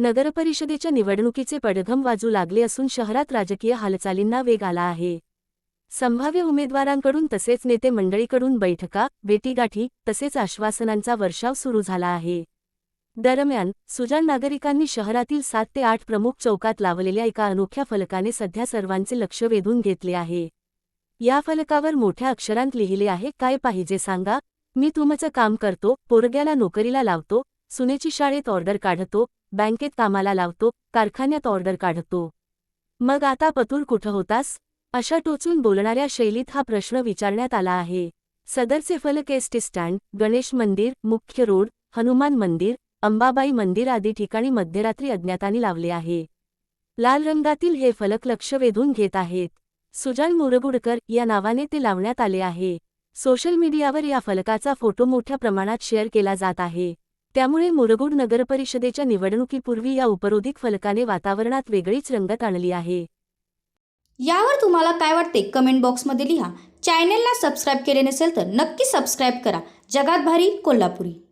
नगरपरिषदेच्या निवडणुकीचे पडघम वाजू लागले असून शहरात राजकीय हालचालींना वेग आला आहे. संभाव्य उमेदवारांकडून तसेच नेते मंडळीकडून बैठका भेटीगाठी तसेच आश्वासनांचा वर्षाव सुरू झाला आहे. दरम्यान सुजाण नागरिकांनी शहरातील सात ते आठ प्रमुख चौकात लावलेल्या एका अनोख्या फलकाने सध्या सर्वांचे लक्ष वेधून घेतले आहे. या फलकावर मोठ्या अक्षरांत लिहिले आहे काय पाहिजे सांगा. मी तुमचं काम करतो पोरग्याला नोकरीला लावतो सुनेची शाळेत ऑर्डर काढतो बँकेत कामाला लावतो कारखान्यात ऑर्डर काढतो. मग आता पतूर कुठं होतास? अशा टोचून बोलणाऱ्या शैलीत हा प्रश्न विचारण्यात आला आहे. सदरचे फलक एसटी स्टँड गणेश मंदिर मुख्य रोड हनुमान मंदिर अंबाबाई मंदिर आदी ठिकाणी मध्यरात्री अज्ञातांनी लावले आहे. लाल रंगातील हे फलक लक्ष वेधून घेत आहेत. सुजान मुरगुडकर या नावाने ते लावण्यात आले आहे. सोशल मीडियावर या फलकाचा फोटो मोठ्या प्रमाणात शेअर केला जात आहे. त्यामुळे मुरगुड नगरपरिषदेच्या निवडणुकीपूर्वी या उपरोधिक फलकाने वातावरणात वेगळीच रंगत आणली आहे. यावर तुम्हाला काय वाटते? कमेंट बॉक्समध्ये लिहा. चॅनेलला सबस्क्राईब केले नसेल तर नक्की सबस्क्राईब करा. जगात भारी कोल्हापुरी.